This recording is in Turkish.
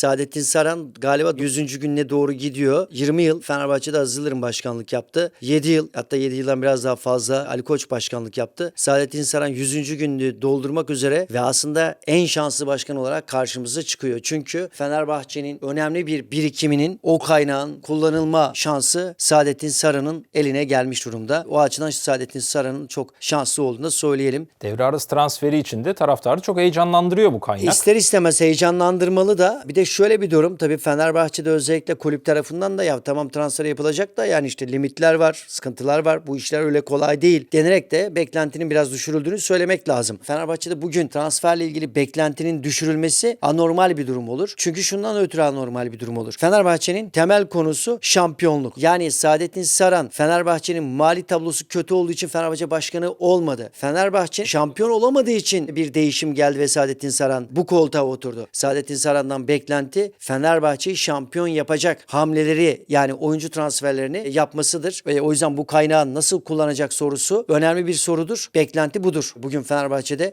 Saadettin Saran galiba 100. gününe doğru gidiyor. 20 yıl Fenerbahçe'de Aziz Yıldırım başkanlık yaptı. 7 yıl hatta 7 yıldan biraz daha fazla Ali Koç başkanlık yaptı. Saadettin Saran 100. gününü doldurmak üzere ve aslında en şanslı başkan olarak karşımıza çıkıyor. Çünkü Fenerbahçe'nin önemli bir birikiminin o kaynağın kullanılma şansı Saadettin Saran'ın eline gelmiş durumda. O açıdan Saadettin Saran'ın çok şanslı olduğunu da söyleyelim. Devre arası transferi için de taraftarı çok heyecanlandırıyor bu kaynak. İster istemez heyecanlandırmalı da bir de şöyle bir durum tabii Fenerbahçe'de özellikle kulüp tarafından da ya tamam transfer yapılacak da yani işte limitler var, sıkıntılar var. Bu işler öyle kolay değil denerek de beklentinin biraz düşürüldüğünü söylemek lazım. Fenerbahçe'de bugün transferle ilgili beklentinin düşürülmesi anormal bir durum olur. Çünkü şundan ötürü anormal bir durum olur. Fenerbahçe'nin temel konusu şampiyonluk. Yani Saadettin Saran Fenerbahçe'nin mali tablosu kötü olduğu için Fenerbahçe başkanı olmadı. Fenerbahçe şampiyon olamadığı için bir değişim geldi ve Saadettin Saran bu koltuğa oturdu. Saadettin Saran'dan beklenti Fenerbahçe'yi şampiyon yapacak hamleleri yani oyuncu transferlerini yapmasıdır. Ve o yüzden bu kaynağı nasıl kullanacak sorusu önemli bir sorudur. Beklenti budur. Bugün Fenerbahçe'de